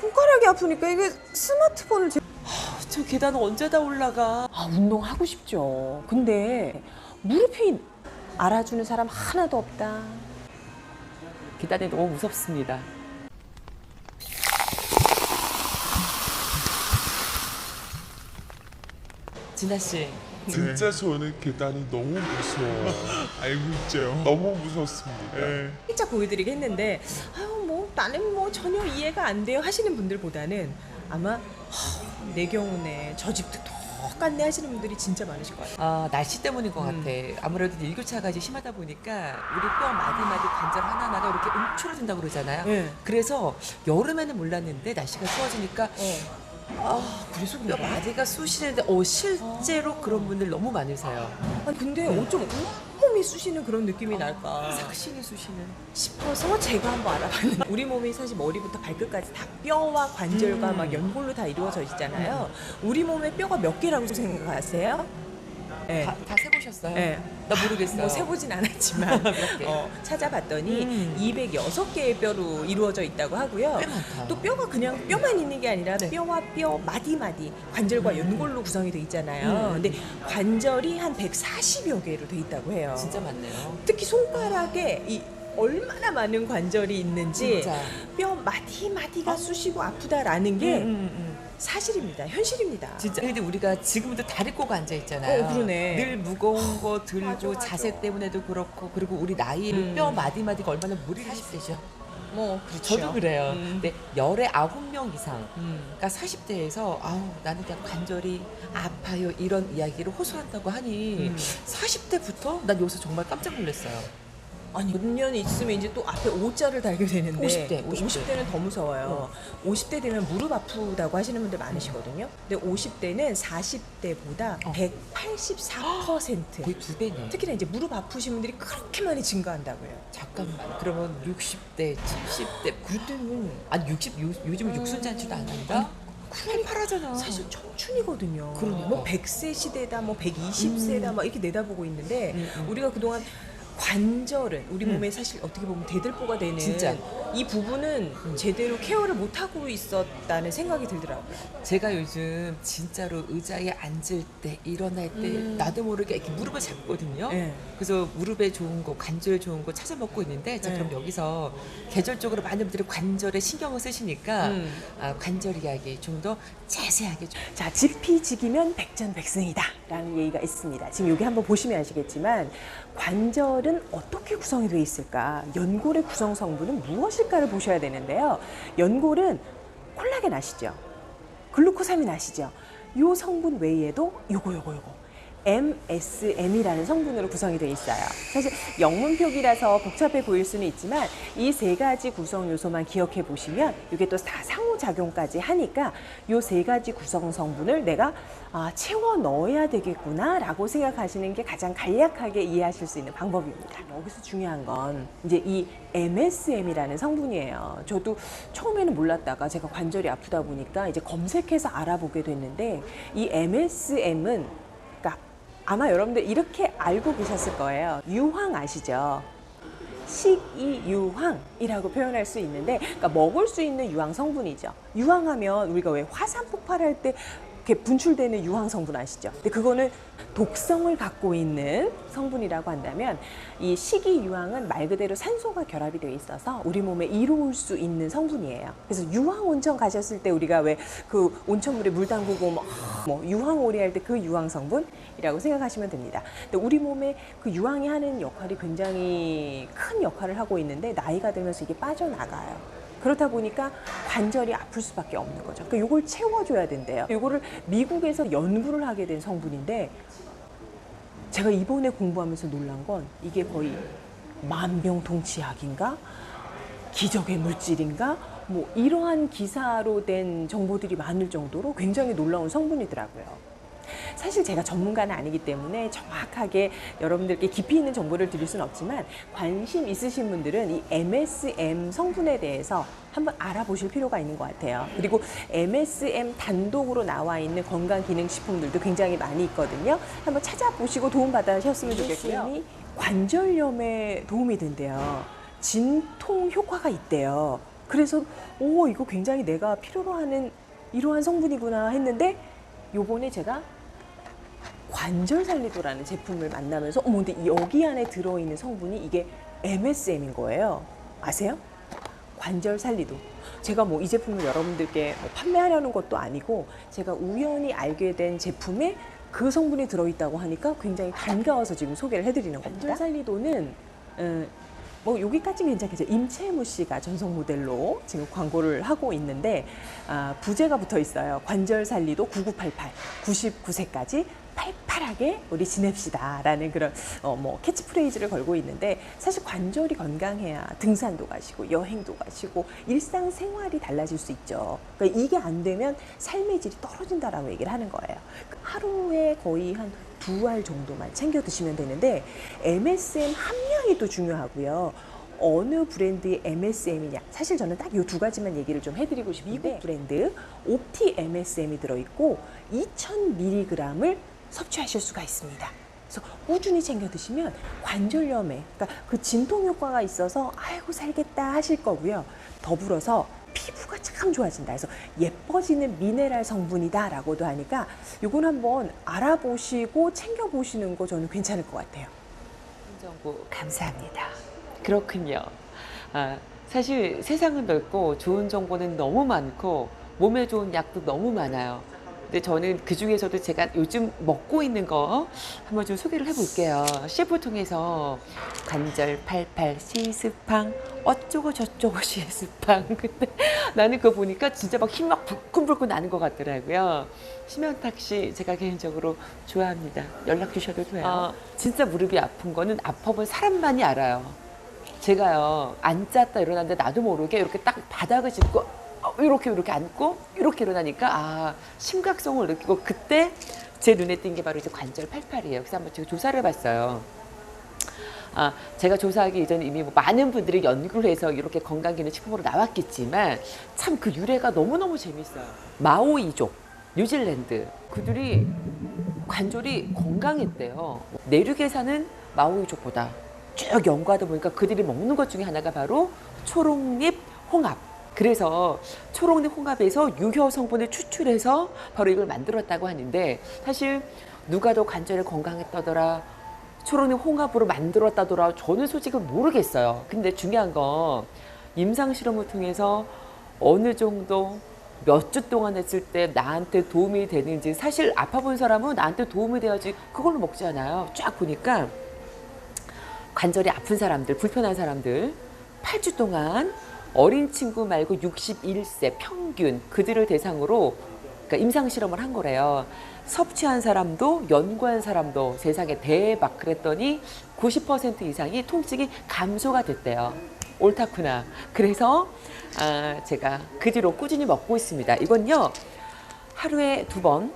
손가락이 아프니까 이게 스마트폰을 제... 저 계단 언제 다 올라가? 아 운동하고 싶죠. 근데 무릎이 알아주는 사람 하나도 없다. 계단이 너무 무섭습니다. 진아 씨, 진짜 저는 계단이 너무 무서워요. 알고 있죠. 너무 무섭습니다. 살짝 보여드리게 했는데 아유 뭐 나는 뭐 전혀 이해가 안 돼요 하시는 분들보다는 아마 하, 내 경우네 저 집도 똑같네 하시는 분들이 진짜 많으실 것 같아요. 아, 날씨 때문인 것 음. 같아. 아무래도 일교차가 이제 심하다 보니까 우리 뼈 마디마디 관절 하나하나가 이렇게 움츠러진다고 그러잖아요. 네. 그래서 여름에는 몰랐는데 날씨가 추워지니까 어. 아, 그래서 뼈 마디가 쑤시는데 어, 실제로 그런 분들 너무 많으세요. 아니 근데 어쩜 온몸이 쑤시는 그런 느낌이 날까 삭신이 쑤시는. 싶어서 제가 한번 알아봤는데 우리 몸이 사실 머리부터 발끝까지 다 뼈와 관절과 음. 막 연골로 다 이루어져 있잖아요. 우리 몸에 뼈가 몇 개라고 생각하세요? 네. 다, 다 세보셨어요? 네. 나 모르겠어요. 뭐 세보진 않았지만? 어, 찾아봤더니 음. 206개의 뼈로 이루어져 있다고 하고요. 꽤 많다. 또 뼈가 그냥 뼈만 있는 게 아니라 네. 뼈와 뼈 마디 마디 관절과 연골로 구성이 돼 있잖아요. 음. 근데 관절이 한 140여 개로 돼 있다고 해요. 진짜 많네요. 특히 손가락에 이 얼마나 많은 관절이 있는지 진짜. 뼈 마디 마디가 쑤시고 아프다라는 게 음, 음, 음. 사실입니다. 현실입니다. 진짜. 근데 우리가 지금도 다리 꼬고 앉아 있잖아요. 어, 그러네. 늘 무거운 거 들고 맞아, 맞아. 자세 때문에도 그렇고 그리고 우리 나이 음. 뼈 마디 마디가 얼마나 무리를 하시대죠. 뭐 그렇죠. 저도 그래요. 음. 근데 열에 아홉 명 이상. 음. 그러니까 40대에서 아우 나는 그냥 관절이 아파요 이런 이야기를 호소한다고 하니 음. 40대부터 난 여기서 정말 깜짝 놀랐어요. 아니 몇 년 있으면 이제 또 앞에 오자를 달게 되는데 50대, 50대. 50대. 는더 무서워요. 50대 되면 무릎 아프다고 하시는 분들 많으시거든요. 근데 50대는 40대보다 어. 184% 거의 두 배네. 특히나 이제 무릎 아프신 분들이 그렇게 많이 증가한다고요. 잠깐만. 그러면 60대, 70대 그때는 아니 60 요, 요즘 은 육순잔치도 안 한다? 팔팔하잖아. 사실 청춘이거든요. 그러니까. 뭐 100세 시대다, 뭐 120세다, 막 이렇게 내다보고 있는데 음, 음. 우리가 그동안 관절은 우리 몸에 사실 어떻게 보면 대들보가 되는 진짜. 이 부분은 제대로 케어를 못 하고 있었다는 생각이 들더라고요. 제가 요즘 진짜로 의자에 앉을 때 일어날 때 음. 나도 모르게 이렇게 무릎을 잡거든요. 네. 그래서 무릎에 좋은 거, 관절 좋은 거 찾아 먹고 있는데 자 네. 그럼 여기서 계절적으로 많은 분들이 관절에 신경을 쓰시니까 음. 아, 관절 이야기 좀 더 자세하게 좀 자, 지피지기면 백전백승이다 라는 얘기가 있습니다. 지금 여기 한번 보시면 아시겠지만 관절은 어떻게 구성이 되어 있을까? 연골의 구성 성분은 무엇일까를 보셔야 되는데요. 연골은 콜라겐 아시죠? 글루코사민 아시죠? 요 성분 외에도 요거 요거 요거 MSM이라는 성분으로 구성이 되어 있어요. 사실 영문 표기라서 복잡해 보일 수는 있지만 이 세 가지 구성 요소만 기억해 보시면 이게 또 다 상호작용까지 하니까 요세 가지 구성 성분을 내가 아, 채워 넣어야 되겠구나 라고 생각하시는 게 가장 간략하게 이해하실 수 있는 방법입니다. 여기서 중요한 건 이제 이 MSM이라는 성분이에요. 저도 처음에는 몰랐다가 제가 관절이 아프다 보니까 이제 검색해서 알아보게 됐는데 이 MSM은 아마 여러분들 이렇게 알고 계셨을 거예요. 유황 아시죠? 식이유황이라고 표현할 수 있는데, 그러니까 먹을 수 있는 유황 성분이죠. 유황하면 우리가 왜 화산 폭발할 때 이렇게 분출되는 유황 성분 아시죠? 근데 그거는 독성을 갖고 있는 성분이라고 한다면 이 식이 유황은 말 그대로 산소가 결합이 되어 있어서 우리 몸에 이로울 수 있는 성분이에요. 그래서 유황 온천 가셨을 때 우리가 왜 그 온천물에 물 담그고 뭐, 뭐 유황 오리 할 때 그 유황 성분이라고 생각하시면 됩니다. 근데 우리 몸에 그 유황이 하는 역할이 굉장히 큰 역할을 하고 있는데 나이가 들면서 이게 빠져나가요. 그렇다 보니까 관절이 아플 수밖에 없는 거죠. 그러니까 이걸 채워줘야 된대요. 이거를 미국에서 연구를 하게 된 성분인데 제가 이번에 공부하면서 놀란 건 이게 거의 만병통치약인가 기적의 물질인가 뭐 이러한 기사로 된 정보들이 많을 정도로 굉장히 놀라운 성분이더라고요. 사실 제가 전문가는 아니기 때문에 정확하게 여러분들께 깊이 있는 정보를 드릴 수는 없지만 관심 있으신 분들은 이 MSM 성분에 대해서 한번 알아보실 필요가 있는 것 같아요. 그리고 MSM 단독으로 나와 있는 건강기능식품들도 굉장히 많이 있거든요. 한번 찾아보시고 도움받으셨으면 좋겠고요. 관절염에 도움이 된대요. 진통 효과가 있대요. 그래서 오 이거 굉장히 내가 필요로 하는 이러한 성분이구나 했는데 요번에 제가 관절 살리도라는 제품을 만나면서 어머 근데 여기 안에 들어있는 성분이 이게 MSM인 거예요. 아세요? 관절 살리도. 제가 뭐 이 제품을 여러분들께 뭐 판매하려는 것도 아니고 제가 우연히 알게 된 제품에 그 성분이 들어있다고 하니까 굉장히 반가워서 지금 소개를 해드리는 겁니다. 관절 살리도는 음, 뭐 여기까지 괜찮겠죠. 임채무 씨가 전속 모델로 지금 광고를 하고 있는데 아, 부제가 붙어 있어요. 관절 살리도 9988, 99세까지 팔팔하게 우리 지냅시다라는 그런 어, 뭐 캐치프레이즈를 걸고 있는데 사실 관절이 건강해야 등산도 가시고 여행도 가시고 일상 생활이 달라질 수 있죠. 그러니까 이게 안 되면 삶의 질이 떨어진다라고 얘기를 하는 거예요. 하루에 거의 한 두 알 정도만 챙겨 드시면 되는데 MSM 함량이 또 중요하고요. 어느 브랜드의 MSM이냐? 사실 저는 딱 이 두 가지만 얘기를 좀 해드리고 싶은데 미국 브랜드 옵티 MSM이 들어있고 2,000mg을 섭취하실 수가 있습니다. 그래서 꾸준히 챙겨 드시면 관절염에, 그러니까 그 진통 효과가 있어서 아이고 살겠다 하실 거고요. 더불어서 피부가 참 좋아진다. 그래서 예뻐지는 미네랄 성분이다라고도 하니까 이건 한번 알아보시고 챙겨 보시는 거 저는 괜찮을 것 같아요. 정보 감사합니다. 그렇군요. 아, 사실 세상은 넓고 좋은 정보는 너무 많고 몸에 좋은 약도 너무 많아요. 근데 저는 그 중에서도 제가 요즘 먹고 있는 거 한번 좀 소개를 해볼게요. 셰프 통해서 관절 팔팔 시스팡 어쩌고 저쩌고 시스팡. 근데 나는 그거 보니까 진짜 막 힘 막 불끈불끈 나는 것 같더라고요. 심연탁 씨 제가 개인적으로 좋아합니다. 연락 주셔도 돼요. 어, 진짜 무릎이 아픈 거는 아파본 사람만이 알아요. 제가요 앉았다 일어났는데 나도 모르게 이렇게 딱 바닥을 짚고 어, 이렇게 이렇게 앉고 이렇게 일어나니까 아 심각성을 느끼고 그때 제 눈에 띈 게 바로 이제 관절 팔팔이에요. 그래서 한번 제가 조사를 해봤어요. 아, 제가 조사하기 이전에 이미 뭐 많은 분들이 연구를 해서 이렇게 건강기능식품으로 나왔겠지만 참 그 유래가 너무너무 재밌어요. 마오이족, 뉴질랜드. 그들이 관절이 건강했대요. 내륙에 사는 마오이족보다 쭉 연구하다 보니까 그들이 먹는 것 중에 하나가 바로 초록잎 홍합. 그래서 초록잎 홍합에서 유효 성분을 추출해서 바로 이걸 만들었다고 하는데 사실 누가 더 관절을 건강했다더라 초록잎 홍합으로 만들었다더라 저는 솔직히 모르겠어요. 근데 중요한 건 임상 실험을 통해서 어느 정도 몇 주 동안 했을 때 나한테 도움이 되는지 사실 아파 본 사람은 나한테 도움이 돼야지 그걸로 먹지 않아요. 쫙 보니까 관절이 아픈 사람들, 불편한 사람들 8주 동안 어린 친구 말고 61세 평균 그들을 대상으로 그러니까 임상 실험을 한 거래요. 섭취한 사람도 연구한 사람도 세상에 대박 그랬더니 90% 이상이 통증이 감소가 됐대요. 옳다구나. 그래서 아, 제가 그 뒤로 꾸준히 먹고 있습니다. 이건요 하루에 두 번,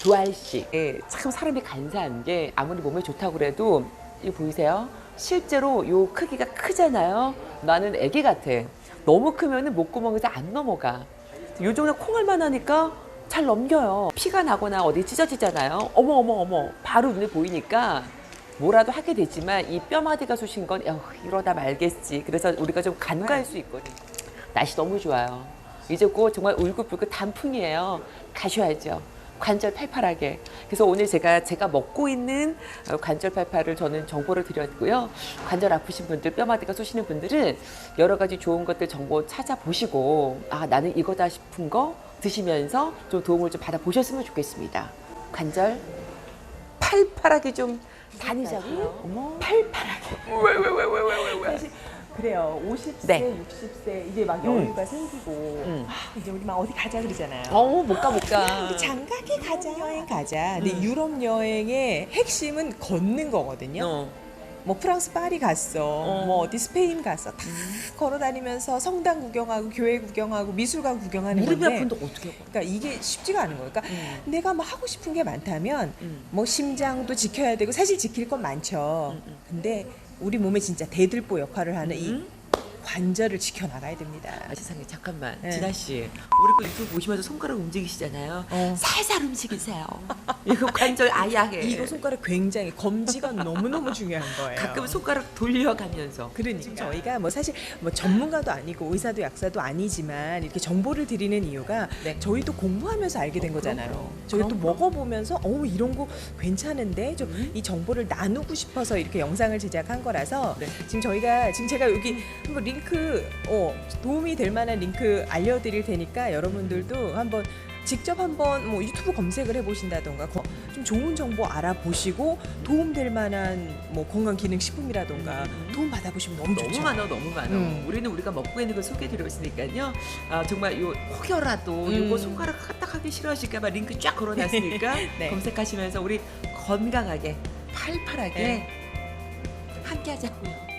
두 알씩. 예, 참 사람이 간사한 게 아무리 몸에 좋다고 그래도 이거 보이세요? 실제로 요 크기가 크잖아요. 나는 애기 같아. 너무 크면은 목구멍에서 안 넘어가. 요 정도 콩알만 하니까 잘 넘겨요. 피가 나거나 어디 찢어지잖아요. 어머 어머 어머 바로 눈에 보이니까 뭐라도 하게 되지만 이 뼈마디가 쑤신 건 야, 이러다 말겠지. 그래서 우리가 좀 간과할 수 있거든. 날씨 너무 좋아요. 이제 곧 정말 울긋불긋 단풍이에요. 가셔야죠. 관절 팔팔하게. 그래서 오늘 제가 제가 먹고 있는 어, 관절 팔팔을 저는 정보를 드렸고요. 관절 아프신 분들, 뼈마디가 쑤시는 분들은 여러 가지 좋은 것들 정보 찾아보시고 아 나는 이거다 싶은 거 드시면서 좀 도움을 좀 받아 보셨으면 좋겠습니다. 관절 팔팔하게 좀 다니자고요. 어머. 팔팔하게. 사실 그래요. 50세, 네. 60세 이제 막 여유가 생기고 아, 이제 우리 막 어디 가자 그러잖아요. 어, 못 가, 못 가. 우리 장가게 가자 여행 가자. 근데 음. 유럽 여행의 핵심은 걷는 거거든요. 어. 뭐 프랑스 파리 갔어, 어. 뭐 어디 스페인 갔어, 다 걸어 다니면서 성당 구경하고 교회 구경하고 미술관 구경하는 무릎이 건데. 아픈데 어떻게 해? 그러니까 이게 쉽지가 않은 거예요. 그러니까 음. 내가 뭐 하고 싶은 게 많다면 음. 뭐 심장도 지켜야 되고 사실 지킬 건 많죠. 음, 음. 근데 우리 몸에 진짜 대들보 역할을 하는 이 음. 관절을 지켜나가야 됩니다. 아, 세상에 잠깐만 네. 진아 씨 우리 거 유튜브 보시면서 손가락 움직이시잖아요. 어. 살살 움직이세요. 이거 관절 아야해. 이거 손가락 굉장히 검지가 너무너무 중요한 거예요. 가끔 손가락 돌려가면서 그러니까 저희가 뭐 사실 뭐 전문가도 아니고 의사도 약사도 아니지만 이렇게 정보를 드리는 이유가 네. 저희도 공부하면서 알게 된 어, 거잖아요. 그럼요. 저희 또 그럼요. 먹어보면서 어 이런 거 괜찮은데 좀 음. 이 정보를 나누고 싶어서 이렇게 영상을 제작한 거라서 네. 지금 저희가 지금 제가 여기 한번 링크 어 도움이 될 만한 링크 알려드릴 테니까 여러분들도 한번 직접 한번 뭐 유튜브 검색을 해보신다던가 거- 좀 좋은 정보 알아보시고 도움될 만한 뭐 건강 기능 식품이라던가 도움 받아보시면 너무 좋죠. 너무 많아 너무 많아. 음. 우리는 우리가 먹고 있는 걸 소개해드리고 있으니까요. 아, 정말 요 혹여라도 음. 요거 손가락 까딱하기 싫어하실까봐 링크 쫙 걸어놨으니까 네. 검색하시면서 우리 건강하게 팔팔하게 네. 함께하자고요.